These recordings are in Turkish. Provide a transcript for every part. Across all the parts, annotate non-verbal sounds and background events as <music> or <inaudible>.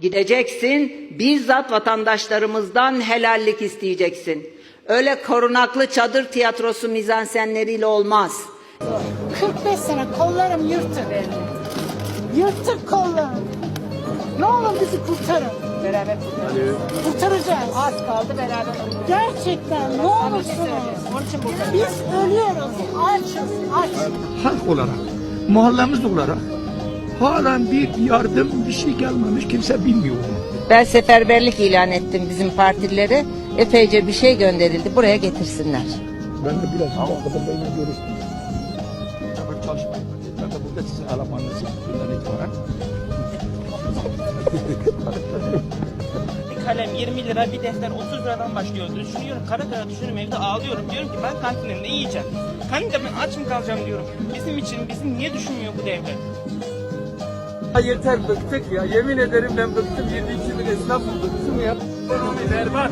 Gideceksin, bizzat vatandaşlarımızdan helallik isteyeceksin. Öyle korunaklı çadır tiyatrosu mizansenleriyle olmaz. 45 sene kollarım yırtık. Yırtık kollarım. Ne olur bizi kurtarın. Beraber kurtaracağız. Kurtaracağız. Az kaldı beraber. Gerçekten ne olursunuz. Biz ölüyoruz. Açız. Aç. halk olarak, mahallemiz olarak halen bir yardım bir şey gelmemiş kimse bilmiyor. Ben seferberlik ilan ettim bizim partilere. Epeyce bir şey gönderildi. Buraya getirsinler. Ben de biraz bakmadım benimle görüştüm. Tabii çalışmayın. Ben de burada sizi alamanızı bundan itibaren. Bir kalem 20 lira, bir defter 30 liradan başlıyor. Düşünüyorum, kara kara düşünüyorum evde ağlıyorum. Diyorum ki ben kantinde ne yiyeceğim? Kantinde ben aç mı kalacağım diyorum. Bizim için, bizim niye düşünmüyor bu devlet? Ya yeter bıktık ya. Yemin ederim ben bıktım. 22 bin esnaf bizim ya. Ekonomi berbat.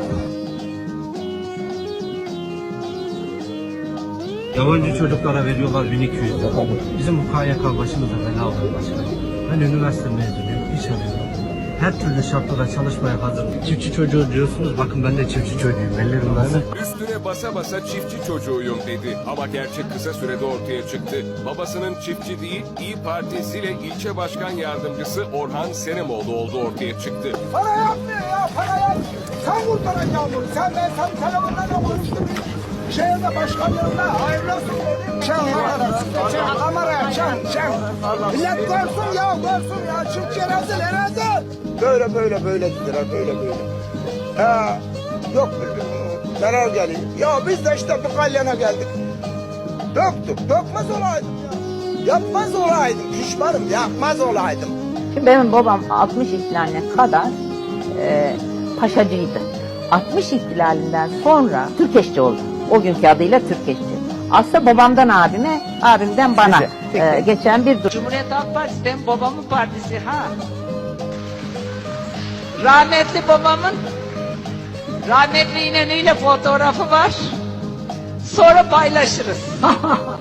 Yabancı çocuklara veriyorlar 1200 lira. Bizim bu KYK başımıza bela oldu başkanım. Ben üniversite mezunuyum, iş arıyorum. Her türlü şartlarda çalışmaya hazırım. Çiftçi çocuğu diyorsunuz, bakın ben de çiftçi çocuğuyum. Ellerim nasıl? Üstüne basa basa çiftçi çocuğuyum dedi. Ama gerçek kısa sürede ortaya çıktı. Babasının çiftçi değil, İyi Parti Zile ilçe başkan yardımcısı Orhan Senemoğlu oldu ortaya çıktı. Para yapmıyor ya para yap. Sen kurtaracaksın bunu. Sen ben sen telefonla da konuştum. Şehirde başkanlığında hayırlı olsun dedim. Kameraya, çan çan, çan. Millet görsün ya, görsün ya. Çiftçi rezil, rezil. Böyle böyle böyle dediler, böyle böyle. Ha, yok. Zarar geliyor. Ya biz de işte bu kalyana geldik. Döktük, dökmez olaydım ya. Yapmaz olaydım, pişmanım, yapmaz olaydım. Benim babam 60 ihtilaline kadar e, paşacıydı. 60 ihtilalinden sonra Türkeşçi oldu. O günkü adıyla Türkeşçi. Aslında babamdan abime, abimden bana e, geçen bir durum. Cumhuriyet Halk Partisi benim babamın partisi ha. Rahmetli babamın rahmetli İnönü'yle fotoğrafı var. Sonra paylaşırız. <laughs>